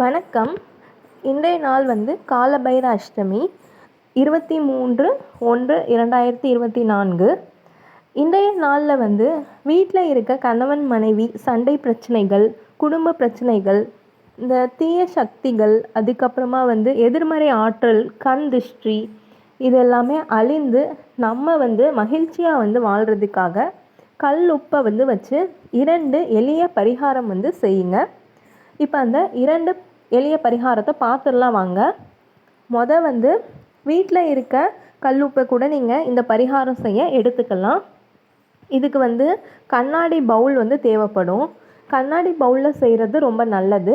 வணக்கம். இன்றைய நாள் வந்து காலபைர அஷ்டமி இருபத்தி மூன்று ஒன்று இரண்டாயிரத்தி இருபத்தி நான்கு. இன்றைய நாளில் வந்து வீட்டில் இருக்க கணவன் மனைவி சண்டை பிரச்சனைகள் குடும்ப பிரச்சனைகள் இந்த தீய சக்திகள் அதுக்கப்புறமா வந்து எதிர்மறை ஆற்றல் கண் திருஷ்டி இது எல்லாமே அழிந்து நம்ம வந்து மகிழ்ச்சியாக வந்து வாழ்கிறதுக்காக கல் உப்பை வந்து வச்சு இரண்டு எளிய பரிகாரம் வந்து செய்யுங்க. இப்போ அந்த இரண்டு எளிய பரிகாரத்தை பார்த்துடலாம் வாங்க. மொதல் வந்து வீட்டில் இருக்க கல்லுப்பை கூட நீங்கள் இந்த பரிகாரம் செய்ய எடுத்துக்கலாம். இதுக்கு வந்து கண்ணாடி பவுல் வந்து தேவைப்படும். கண்ணாடி பவுலில் செய்கிறது ரொம்ப நல்லது.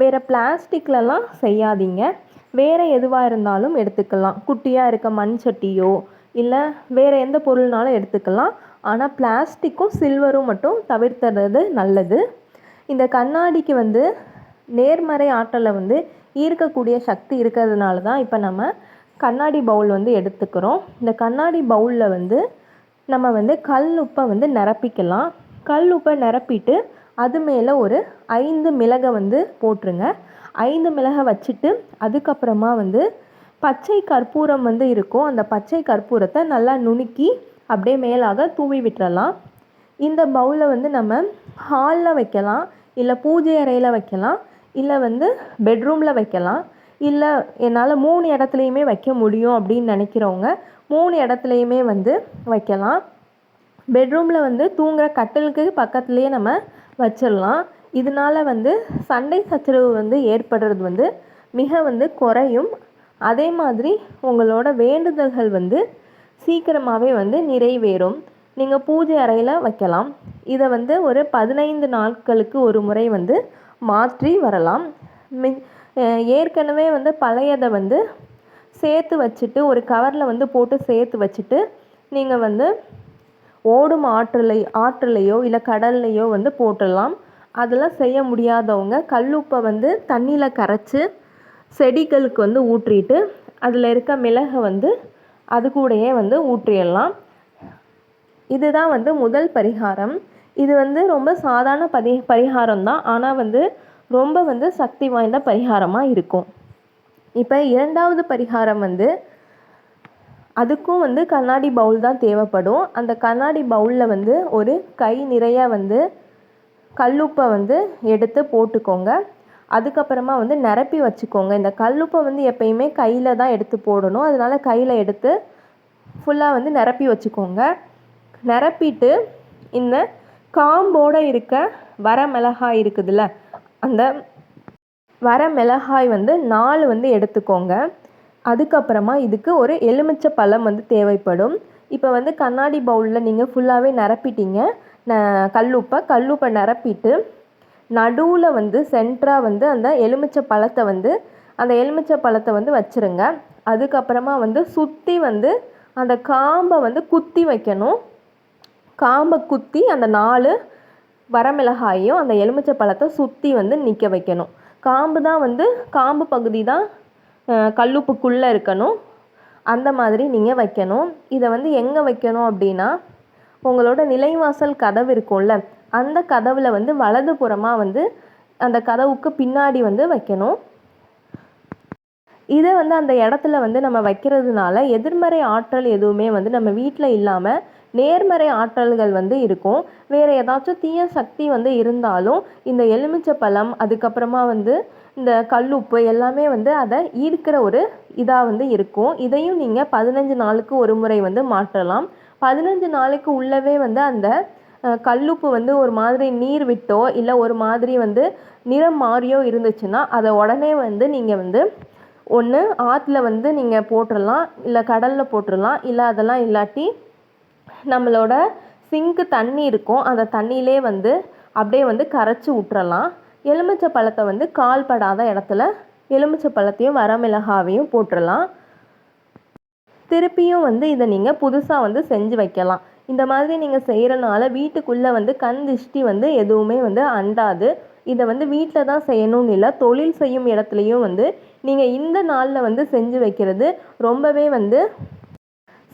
வேறு பிளாஸ்டிக்லலாம் செய்யாதீங்க. வேறு எதுவாக இருந்தாலும் எடுத்துக்கலாம். குட்டியாக இருக்க மண் சட்டியோ இல்லை வேறு எந்த பொருள்னாலும் எடுத்துக்கலாம். ஆனால் பிளாஸ்டிக்கும் சில்வரும் மட்டும் தவிர்த்துறது நல்லது. இந்த கண்ணாடிக்கு வந்து நேர்மறை ஆற்றலை வந்து ஈர்க்கக்கூடிய சக்தி இருக்கிறதுனால தான் இப்போ நம்ம கண்ணாடி பவுல் வந்து எடுத்துக்கிறோம். இந்த கண்ணாடி பவுலில் வந்து நம்ம வந்து கல் உப்பை வந்து நிரப்பிக்கலாம். கல் உப்பை நிரப்பிட்டு அது மேலே ஒரு ஐந்து மிளகை வந்து போட்டுருங்க. ஐந்து மிளகை வச்சுட்டு அதுக்கப்புறமா வந்து பச்சை கற்பூரம் வந்து இருக்கும். அந்த பச்சை கற்பூரத்தை நல்லா நுணுக்கி அப்படியே மேலாக தூவி விட்டுறலாம். இந்த பவுலை வந்து நம்ம ஹாலில் வைக்கலாம். இல்லை பூஜை அறையில் வைக்கலாம். இல்லை வந்து பெட்ரூமில் வைக்கலாம். இல்லை என்னால் மூணு இடத்துலையுமே வைக்க முடியும் அப்படின்னு நினைக்கிறவங்க மூணு இடத்துலையுமே வந்து வைக்கலாம். பெட்ரூமில் வந்து தூங்குகிற கட்டிலுக்கு பக்கத்துலேயே நம்ம வச்சிடலாம். இதனால் வந்து சண்டை சச்சரவு வந்து ஏற்படுறது வந்து மிக வந்து குறையும். அதே மாதிரி உங்களோட வேண்டுதல்கள் வந்து சீக்கிரமாகவே வந்து நிறைவேறும். நீங்கள் பூஜை அறையில் வைக்கலாம். இதை வந்து ஒரு பதினைந்து நாட்களுக்கு ஒரு முறை வந்து மாற்றி வரலாம். மி ஏற்கனவே வந்து பழையதை வந்து சேர்த்து வச்சுட்டு ஒரு கவரில் வந்து போட்டு சேர்த்து வச்சுட்டு நீங்கள் வந்து ஓடும் ஆற்றலை ஆற்றுலையோ இல்லை கடல்லையோ வந்து போட்டுடலாம். அதெல்லாம் செய்ய முடியாதவங்க கல்லுப்பை வந்து தண்ணியில் கரைச்சி செடிகளுக்கு வந்து ஊற்றிட்டு அதில் இருக்க மிளகை வந்து அது கூடயே வந்து ஊற்றிடலாம். இதுதான் வந்து முதல் பரிகாரம். இது வந்து ரொம்ப சாதாரண பதி பரிகாரம் தான் ஆனால் வந்து ரொம்ப வந்து சக்தி வாய்ந்த பரிகாரமாக இருக்கும். இப்போ இரண்டாவது பரிகாரம் வந்து அதுக்கும் வந்து கண்ணாடி பவுல் தான் தேவைப்படும். அந்த கண்ணாடி பவுலில் வந்து ஒரு கை நிறைய வந்து கல்லுப்பை வந்து எடுத்து போட்டுக்கோங்க. அதுக்கப்புறமா வந்து நிரப்பி வச்சுக்கோங்க. இந்த கல்லுப்பை வந்து எப்பயுமே கையில் தான் எடுத்து போடணும். அதனால் கையில் எடுத்து ஃபுல்லாக வந்து நிரப்பி வச்சுக்கோங்க. நிரப்பிட்டு இந்த காம்போடு இருக்க வர மிளகாய் இருக்குதுல்ல அந்த வர மிளகாய் வந்து நாலு வந்து எடுத்துக்கோங்க. அதுக்கப்புறமா இதுக்கு ஒரு எலுமிச்சை பழம் வந்து தேவைப்படும். இப்போ வந்து கண்ணாடி பவுலில் நீங்கள் ஃபுல்லாகவே நிரப்பிட்டீங்க. ந கல்லுப்பை கல்லுப்பை நிரப்பிட்டு நடுவில் வந்து சென்டராக வந்து அந்த எலுமிச்சை பழத்தை வந்து அந்த எலுமிச்சை பழத்தை வந்து வச்சுருங்க. அதுக்கப்புறமா வந்து சுற்றி வந்து அந்த காம்பை வந்து குத்தி வைக்கணும். காம்பை குத்தி அந்த நாலு வரமிளகாயும் அந்த எலுமிச்சை பழத்தை சுற்றி வந்து நிற்க வைக்கணும். காம்பு தான் வந்து காம்பு பகுதி தான் கல்லுப்புக்குள்ளே இருக்கணும். அந்த மாதிரி நீங்கள் வைக்கணும். இதை வந்து எங்கே வைக்கணும் அப்படின்னா உங்களோட நிலைவாசல் கதவு இருக்கும்ல அந்த கதவில் வந்து வலது புறமாக வந்து அந்த கதவுக்கு பின்னாடி வந்து வைக்கணும். இதை வந்து அந்த இடத்துல வந்து நம்ம வைக்கிறதுனால எதிர்மறை ஆற்றல் எதுவுமே வந்து நம்ம வீட்டில் இல்லாமல் நேர்மறை ஆற்றல்கள் வந்து இருக்கும். வேறு ஏதாச்சும் தீய சக்தி வந்து இருந்தாலும் இந்த எலுமிச்சை பழம் அதுக்கப்புறமா வந்து இந்த கல்லுப்பு எல்லாமே வந்து அதை ஈர்க்கிற ஒரு இதாக வந்து இருக்கும். இதையும் நீங்கள் பதினஞ்சு நாளுக்கு ஒரு முறை வந்து மாற்றலாம். பதினஞ்சு நாளுக்கு உள்ளவே வந்து அந்த கல்லுப்பு வந்து ஒரு மாதிரி நீர் விட்டோ இல்லை ஒரு மாதிரி வந்து நிறம் மாறியோ இருந்துச்சுன்னா அதை உடனே வந்து நீங்கள் வந்து ஒன்று ஆற்றுல வந்து நீங்கள் போட்டுடலாம் இல்லை கடலில் போட்டுடலாம் இல்லை அதெல்லாம் இல்லாட்டி நம்மளோட சிங்க்கு தண்ணி இருக்கும். அந்த தண்ணியிலே வந்து அப்படியே வந்து கரைச்சி விட்றலாம் எலுமிச்சை பழத்தை வந்து கால் படாத இடத்துல எலுமிச்சை பழத்தையும் வரமிளகாவையும் போட்டுடலாம் திருப்பியும் வந்து இதை நீங்கள் புதுசாக வந்து செஞ்சு வைக்கலாம். இந்த மாதிரி நீங்கள் செய்கிறனால வீட்டுக்குள்ளே வந்து கண் திஷ்டி வந்து எதுவுமே வந்து அண்டாது. இதை வந்து வீட்டில் தான் செய்யணும்னு இல்லை தொழில் செய்யும் இடத்துலையும் வந்து நீங்கள் இந்த நாளில் வந்து செஞ்சு வைக்கிறது ரொம்பவே வந்து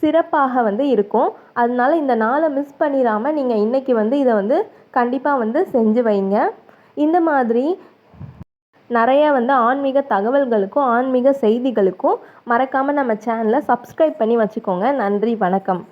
சிறப்பாக வந்து இருக்கும். அதனால இந்த நாளை மிஸ் பண்ணிடாமல் நீங்கள் இன்றைக்கி வந்து இதை வந்து கண்டிப்பாக வந்து செஞ்சு வைங்க. இந்த மாதிரி நிறைய வந்து ஆன்மீக தகவல்களுக்கும் ஆன்மீக செய்திகளுக்கும் மறக்காமல் நம்ம சேனலை சப்ஸ்கிரைப் பண்ணி வச்சுக்கோங்க. நன்றி வணக்கம்.